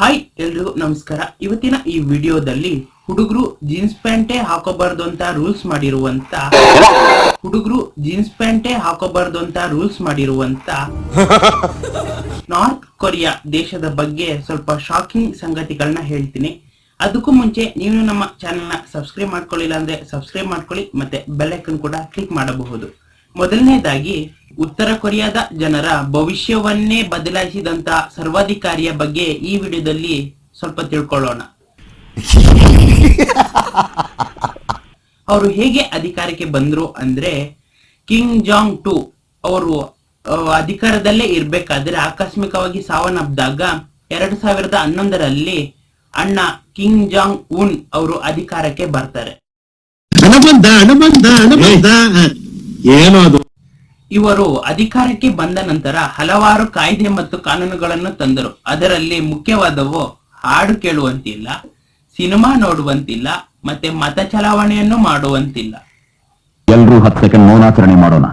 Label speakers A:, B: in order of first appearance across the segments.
A: Hi ಎಲ್ರಿಗೂ ನಮಸ್ಕಾರ. ಇವತ್ತಿನ ಈ ವಿಡಿಯೋದಲ್ಲಿ ಹುಡುಗರು ಜೀನ್ಸ್ ಪ್ಯಾಂಟೇ ಹಾಕೋಬಾರ್ದು ಅಂತ ರೂಲ್ಸ್ ಮಾಡಿರುವಂತ ಹುಡುಗರು ಜೀನ್ಸ್ ಪ್ಯಾಂಟೇ ಹಾಕೋಬಾರ್ದು ಅಂತ ರೂಲ್ಸ್ ಮಾಡಿರುವಂತ ನಾರ್ತ್ ಕೊರಿಯಾ ದೇಶದ ಬಗ್ಗೆ ಸ್ವಲ್ಪ ಶಾಕಿಂಗ್ ಸಂಗತಿಗಳನ್ನ ಹೇಳ್ತೀನಿ. ಅದಕ್ಕೂ ಮುಂಚೆ ನೀವು ನಮ್ಮ ಚಾನೆಲ್ನ ಸಬ್ಸ್ಕ್ರೈಬ್ ಮಾಡ್ಕೊಳ್ಳಿಲ್ಲ ಅಂದ್ರೆ ಸಬ್ಸ್ಕ್ರೈಬ್ ಮಾಡ್ಕೊಳ್ಳಿ ಮತ್ತೆ ಬೆಲ್ ಕೂಡ ಕ್ಲಿಕ್ ಮಾಡಬಹುದು. ಮೊದಲನೇದಾಗಿ, ಉತ್ತರ ಕೊರಿಯಾದ ಜನರ ಭವಿಷ್ಯವನ್ನೇ ಬದಲಾಯಿಸಿದಂತ ಸರ್ವಾಧಿಕಾರಿಯ ಬಗ್ಗೆ ಈ ವಿಡಿಯೋದಲ್ಲಿ ಸ್ವಲ್ಪ ತಿಳ್ಕೊಳ್ಳೋಣ. ಅವರು ಹೇಗೆ ಅಧಿಕಾರಕ್ಕೆ ಬಂದ್ರು ಅಂದ್ರೆ ಕಿಂಗ್ ಜಾಂಗ್ ಟು ಅವರು ಅಧಿಕಾರದಲ್ಲೇ ಇರ್ಬೇಕಾದ್ರೆ ಆಕಸ್ಮಿಕವಾಗಿ ಸಾವನ್ನಪ್ಪಿದಾಗ ಎರಡ್ ಸಾವಿರದ ಹನ್ನೊಂದರಲ್ಲಿ ಅಣ್ಣ ಕಿಂಗ್ ಜಾಂಗ್ ಉನ್ ಅವರು ಅಧಿಕಾರಕ್ಕೆ ಬರ್ತಾರೆ.
B: ಏನು ಅದು
A: ಇವರು ಅಧಿಕಾರಕ್ಕೆ ಬಂದ ನಂತರ ಹಲವಾರು ಕಾಯ್ದೆ ಮತ್ತು ಕಾನೂನುಗಳನ್ನು ತಂದರು. ಅದರಲ್ಲಿ ಮುಖ್ಯವಾದವು ಹಾಡು ಕೇಳುವಂತಿಲ್ಲ ಸಿನಿಮಾ ನೋಡುವಂತಿಲ್ಲ ಮತ್ತೆ ಮತ ಚಲಾವಣೆಯನ್ನು ಮಾಡುವಂತಿಲ್ಲ.
C: ಎಲ್ಲರೂ ಹತ್ತು ಸೆಕೆಂಡ್ ಮೌನಾಚರಣೆ ಮಾಡೋಣ.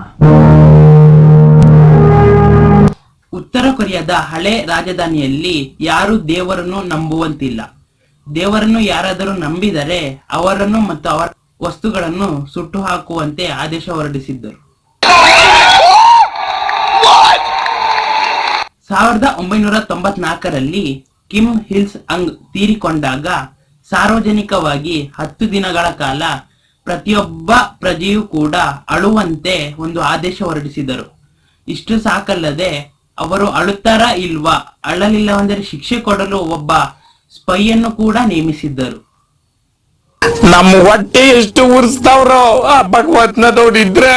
A: ಉತ್ತರ ಕೊರಿಯಾದ ಹಳೆ ರಾಜಧಾನಿಯಲ್ಲಿ ಯಾರು ದೇವರನ್ನು ನಂಬುವಂತಿಲ್ಲ. ದೇವರನ್ನು ಯಾರಾದರೂ ನಂಬಿದರೆ ಅವರನ್ನು ಮತ್ತು ಅವರ ವಸ್ತುಗಳನ್ನು ಸುಟ್ಟು ಹಾಕುವಂತೆ ಆದೇಶ ಹೊರಡಿಸಿದ್ದರು. ಸಾವಿರದ ಒಂಬೈನೂರ ತೊಂಬತ್ನಾಲ್ಕರಲ್ಲಿ ಕಿಮ್ ಹಿಲ್ಸ್ ಅಂಗ್ ತೀರಿಕೊಂಡಾಗ ಸಾರ್ವಜನಿಕವಾಗಿ ಹತ್ತು ದಿನಗಳ ಕಾಲ ಪ್ರತಿಯೊಬ್ಬ ಪ್ರಜೆಯೂ ಕೂಡ ಅಳುವಂತೆ ಒಂದು ಆದೇಶ ಹೊರಡಿಸಿದರು ಇಷ್ಟು ಸಾಕಲ್ಲದೆ ಅವರು ಅಳುತ್ತಾರಾ ಇಲ್ವಾ ಅಳಲಿಲ್ಲವೆಂದರೆ ಶಿಕ್ಷೆ ಕೊಡಲು ಒಬ್ಬ ಸ್ಪೈಯನ್ನು ಕೂಡ ನೇಮಿಸಿದ್ದರು.
D: ನಮ್ಮ ಹೊಟ್ಟೆ ಎಷ್ಟು ಉರ್ಸ್ತಾವ್ರೋ ಆ ಭಗವತ್ನ ನೋಡಿದ್ರೆ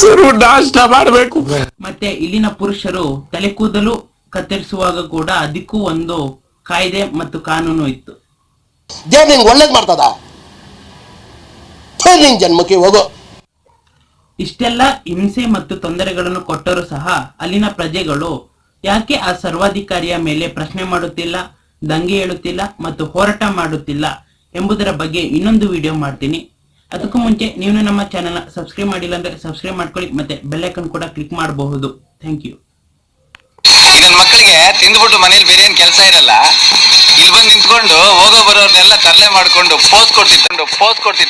D: ಸುರು ನಾಷ್ಟ ಮಾಡ್ಬೇಕು.
A: ಮತ್ತೆ ಇಲ್ಲಿನ ಪುರುಷರು ತಲೆ ಕೂದಲು ಕತ್ತರಿಸುವಾಗ ಕೂಡ ಅದಕ್ಕೂ ಒಂದು ಕಾಯ್ದೆ ಮತ್ತು ಕಾನೂನು ಇತ್ತು.
E: ದೇವ್ ಒಳ್ಳೇದ್ ಮಾಡ್ತದ? ಥು, ನಿನ್ ಜನ್ಮಕ್ಕೆ ಹೋಗು.
A: ಇಷ್ಟೆಲ್ಲ ಹಿಂಸೆ ಮತ್ತು ತೊಂದರೆಗಳನ್ನು ಕೊಟ್ಟರೂ ಸಹ ಅಲ್ಲಿನ ಪ್ರಜೆಗಳು ಯಾಕೆ ಆ ಸರ್ವಾಧಿಕಾರಿಯ ಮೇಲೆ ಪ್ರಶ್ನೆ ಮಾಡುತ್ತಿಲ್ಲ ದಂಗೆ ಏಳುತ್ತಿಲ್ಲ ಮತ್ತು ಹೋರಾಟ ಮಾಡುತ್ತಿಲ್ಲ? ಎಂಬುದರ ಬಗ್ಗೆ ಇನ್ನೊಂದು ವಿಡಿಯೋ ಮಾಡ್ತೀನಿ. ಅದಕ್ಕೂ ಮುಂಚೆ ನೀವು ನಮ್ಮ ಚಾನೆಲ್ನ ಸಬ್ಸ್ಕ್ರೈಬ್ ಮಾಡಿಲ್ಲ ಅಂದ್ರೆ ಸಬ್ಸ್ಕ್ರೈಬ್ ಮಾಡ್ಕೊಳ್ಳಿ ಮತ್ತೆ ಬೆಲ್ ಐಕನ್ ಕೂಡ ಕ್ಲಿಕ್ ಮಾಡಬಹುದು. ಥ್ಯಾಂಕ್ ಯು
F: ನನ್ನ ಮಕ್ಕಳಿಗೆ ತಿಂದ್ಬಿಟ್ಟು ಮನೇಲಿ ಬೇರೆ ಏನು ಕೆಲಸ ಇರಲ್ಲ ಇಲ್ಲಿ ಬಂದು ನಿಂತ್ಕೊಂಡು ಹೋಗೋ ಬರೋರ್ನೆಲ್ಲ ತರಲೆ ಮಾಡ್ಕೊಂಡು ಪೋಸ್ ಕೊಡ್ತಿತ್ತು ಪೋಸ್ ಕೊಡ್ತಿತ್ತು